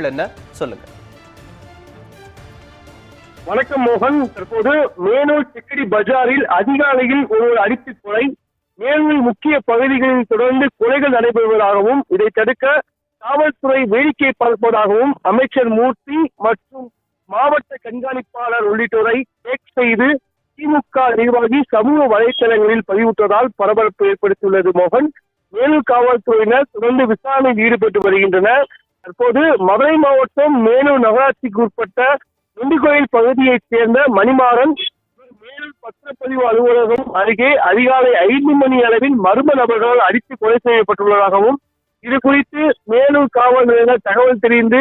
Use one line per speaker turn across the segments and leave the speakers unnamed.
என்ன? சொல்லுங்க.
வணக்கம் மோகன். தற்போது மேனூர் சிக்கடி பஜாரில் அதிகாலையில் ஒருவர் அடித்து கொலை மேலூரில் முக்கிய பகுதிகளில் தொடர்ந்து கொலைகள் நடைபெறுவதாகவும் இதை தடுக்க காவல்துறை வேடிக்கை பார்ப்பதாகவும் அமைச்சர் மூர்த்தி மற்றும் மாவட்ட கண்காணிப்பாளர் உள்ளிட்டோரை டேக் செய்து திமுக நிர்வாகி சமூக வலைத்தளங்களில் பதிவிட்டதால் பரபரப்பு ஏற்படுத்தியுள்ளது மோகன். மேலூர் காவல்துறையினர் தொடர்ந்து விசாரணையில் ஈடுபட்டு வருகின்றனர். தற்போது மதுரை மாவட்டம் மேலூர் நகராட்சிக்கு உட்பட்ட நொண்டிக்கோயில் பகுதியைச் சேர்ந்த மணிமாறன் மேலூர் பத்திரப்பதிவு அலுவலகம் அருகே அதிகாலை ஐந்து மணி அளவில் மர்ம நபர்களால் அடித்து கொலை செய்யப்பட்டுள்ளதாகவும் இது குறித்து மேலூர் காவல் நிலையங்கள் தகவல் தெரிந்து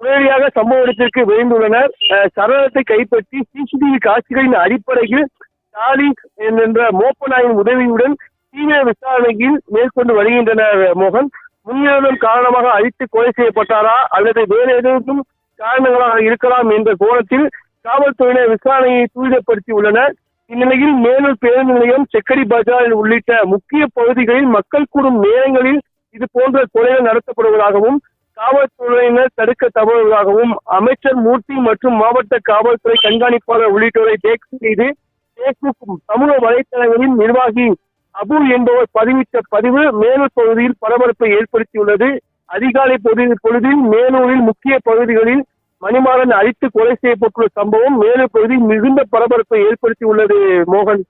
உடனடியாக சம்பவ இடத்திற்கு விரைந்துள்ளனர். சரணத்தை கைப்பற்றி சிசிடிவி காட்சிகளின் அடிப்படையில் ஸ்டாலின் என்ற மோப்ப நாயின் உதவியுடன் தீவிர விசாரணையில் மேற்கொண்டு வருகின்றனர் மோகன். முன்னிலைமை காரணமாக அழித்து கொலை செய்யப்பட்டாரா அல்லது வேறு ஏதேனும் காரணங்களாக இருக்கலாம் என்ற கோணத்தில் காவல்துறையினர் விசாரணையை துரிதப்படுத்தி உள்ளனர். இந்நிலையில் மேலூர் பேருந்து நிலையம் செக்கடி பஜார் உள்ளிட்ட முக்கிய பகுதிகளில் மக்கள் கூடும் நேரங்களில் இது போன்ற கொலைகள் நடத்தப்படுவதாகவும் காவல்துறையினர் தடுக்க தவறுவதாகவும் அமைச்சர் மூர்த்தி மற்றும் மாவட்ட காவல்துறை கண்காணிப்பாளர் உள்ளிட்டோரை டேக் செய்து பேஸ்புக் சமூக வலைதளங்களின் நிர்வாகி அபு என்பவர் பதிவிட்ட பதிவு மேலூர் பகுதியில் பரபரப்பை ஏற்படுத்தியுள்ளது. அதிகாலை பொழுது பொழுதில் மேலூரில் முக்கிய பகுதிகளில் மணிமாறன் அழித்து கொலை செய்யப்பட்டுள்ள சம்பவம் மேலூர் பகுதியில் மிகுந்த பரபரப்பை ஏற்படுத்தியுள்ளது. மோகன்.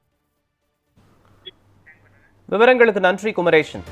விவரங்களுக்கு நன்றி குமரேஷன்